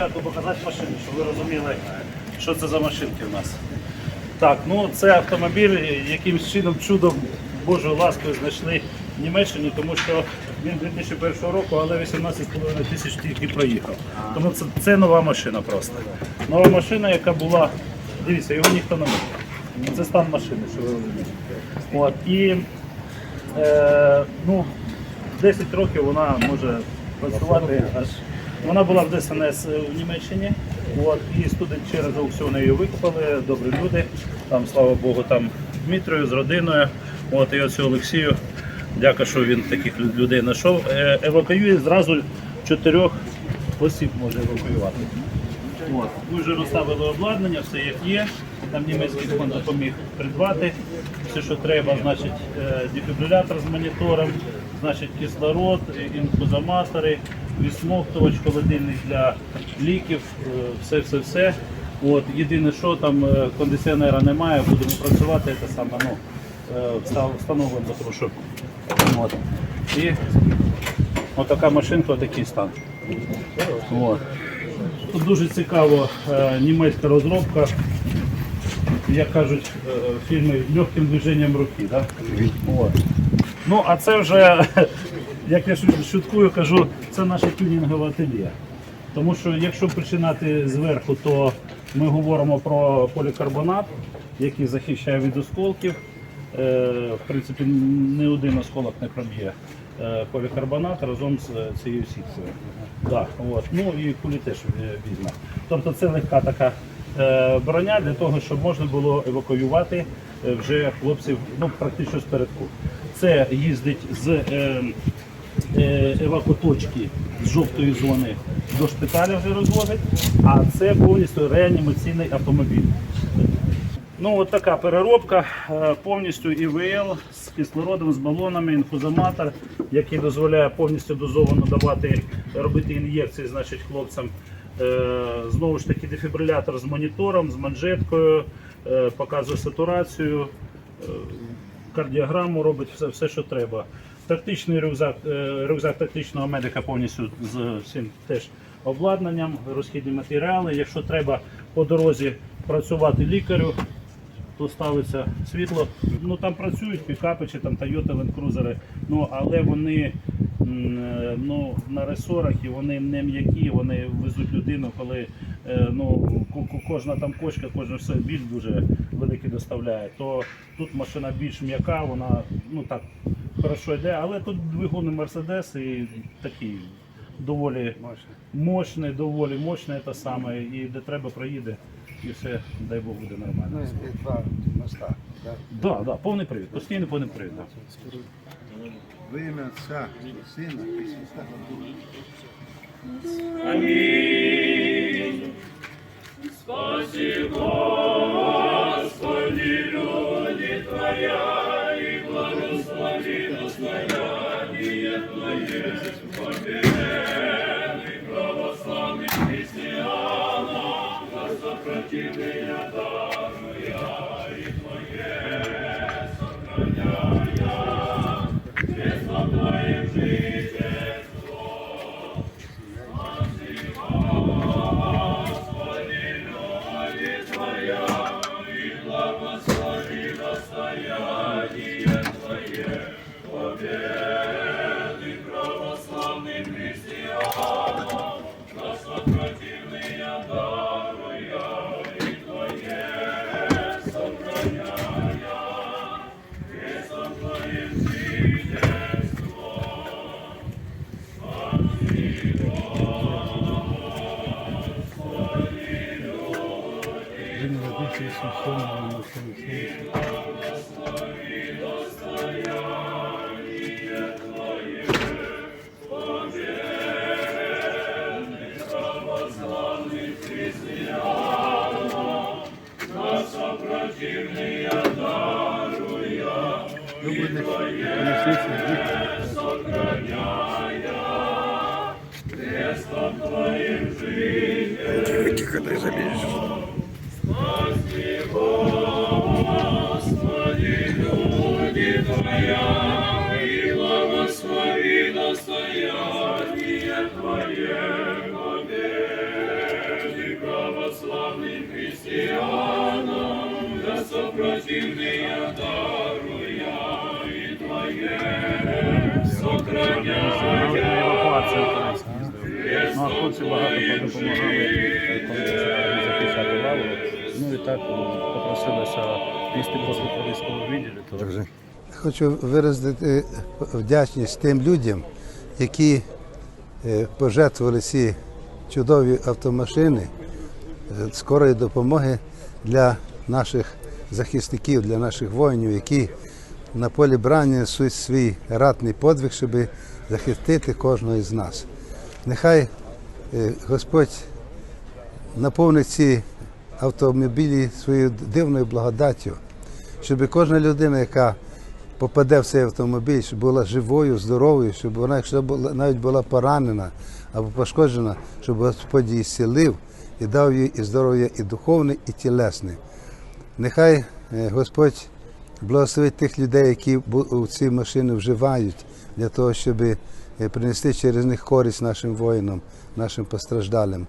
спочатку показати машину, щоб ви розуміли, що це за машинки в нас. Так, ну це автомобіль, якимсь чином чудом Божою ласкою знайшли в Німеччині, тому що він 2001 року, але 18,5 тисяч тільки проїхав. Тому це, це нова машина просто. Нова машина, яка була, дивіться, його ніхто не мив. Це стан машини, що ви розумієте. От, і е, ну, 10 років вона може працювати аж. Вона була в ДСНС в Німеччині. От, і студент через аукціон її викупили, добрі люди. Там, слава Богу, там Дмитрою з родиною. От, і оцю Олексію. Дякую, що він таких людей знайшов. Е, Евакуює зразу чотирьох осіб може евакуювати. От. Ми вже розставили обладнання, все як є. Там німецький фонд допоміг придбати все, що треба, значить, е, дефібрилятор з монітором, значить, кислород, е, інфузоматори, відсмоктувач, холодильник для ліків, е, все, все, все. От, єдине, що там е, кондиціонера немає, будемо працювати, це саме, ну, е, встановлено, тому. От. І отака машинка, отакий стан. От. Тут дуже цікаво е, німецька розробка, як кажуть фільми легким движенням руки. Да? От. Ну, а це вже, як я шу- шуткую, кажу, це наше тюнінгове ательє. Тому що якщо починати зверху, то ми говоримо про полікарбонат, який захищає від осколків. Е, В принципі, не один осколок не проб'є е, полікарбонат разом з е, цією сіткою. Да, от. Ну і кулі теж візьме. Тобто це легка така броня для того, щоб можна було евакуювати вже хлопців ну, практично з передку. Це їздить з евакуточки з жовтої зони до шпиталя вже розвозить, а це повністю реанімаційний автомобіль. Ну, от така переробка, е, повністю ІВЛ з кислородом, з балонами, інфузоматор, який дозволяє повністю дозовано давати, робити ін'єкції значить, хлопцям. Е, Знову ж таки, дефібрилятор з монітором, з манжеткою, е, показує сатурацію, е, кардіограму робить все, все, що треба. Тактичний рюкзак, е, рюкзак тактичного медика повністю з всім теж обладнанням, розхідні матеріали. Якщо треба по дорозі працювати лікарю, то ставиться світло. Ну там працюють пікапи чи там Toyota Land Cruiser, ну але вони е, ну, на ресорах і вони не м'які, вони везуть людину, коли е, ну, ко- ко- кожна там кочка, кожен все біль дуже великий доставляє. То тут машина більш м'яка, вона ну так хорошо йде, але тут двигун Мерседес і такий доволі мощний, доволі мощний те саме, і де треба проїде, і все, дай Бог, буде нормально. Ну, і два моста. Да? Да, да, повний привід, постійний повний привід. Да. Во ім'я Отця, і Сина і Святого Духа. you. Сумхом на своїх. Любовных. Тихо, тихо, дай залезешь. Спаси Господи, люди твоя, И благослови настояние твое, Победы православных христиан. Господи. Евакуація українська. Ну, а хлопці багато допомагали, коли лаву. Ну і так попросилися нести послуг по військовому відділі. Хочу виразити вдячність тим людям, які е, пожертвували ці чудові автомашини е, скорої допомоги для наших захисників, для наших воїнів, які на полі брання несуть свій ратний подвиг, щоб захистити кожного із нас. Нехай е, Господь наповнить ці автомобілі своєю дивною благодаттю, щоб кожна людина, яка попаде в цей автомобіль, щоб була живою, здоровою, щоб вона, якщо навіть була поранена або пошкоджена, щоб Господь її зцілив і дав їй і здоров'я і духовне, і тілесне. Нехай е, Господь благословить тих людей, які у ці машини вживають для того, щоб е, принести через них користь нашим воїнам, нашим постраждалим.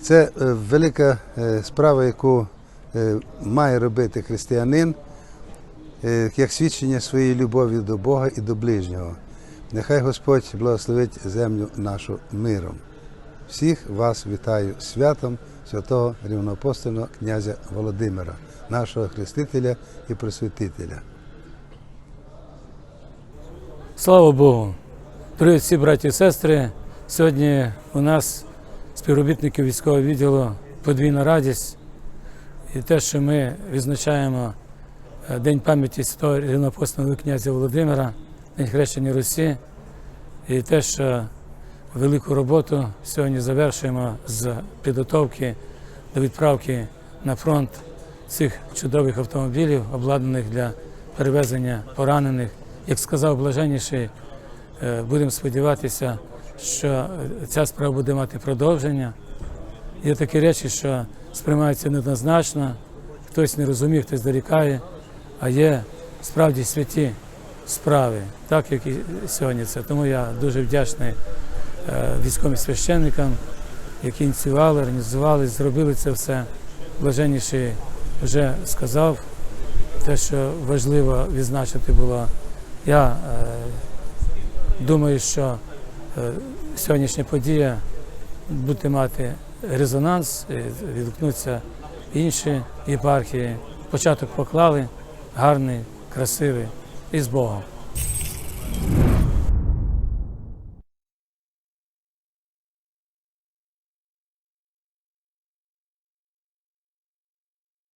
Це е, велика справа, яку має робити християнин, як свідчення своєї любові до Бога і до ближнього. Нехай Господь благословить землю нашу миром. Всіх вас вітаю святом святого рівноапостольного князя Володимира, нашого хрестителя і просвітителя. Слава Богу! Привіт всі браті і сестри. Сьогодні у нас співробітників військового відділу подвійна радість. І те, що ми відзначаємо е, День пам'яті святого рівноапостольного князя Володимира, День хрещення Русі, і те, що велику роботу сьогодні завершуємо з підготовки до відправки на фронт цих чудових автомобілів, обладнаних для перевезення поранених. Як сказав блаженніший, е, будемо сподіватися, що ця справа буде мати продовження. Є такі речі, що сприймаються неоднозначно, хтось не розуміє, хтось дорікає, а є справді святі справи, так як і сьогодні це. Тому я дуже вдячний військовим священникам, які ініціювали, організували, зробили це все. Блаженніший вже сказав те, що важливо відзначити було. Я е, думаю, що е, сьогоднішня подія буде мати резонанс, е, відгукнуться інші єпархії. Початок поклали гарний, красивий і з Богом.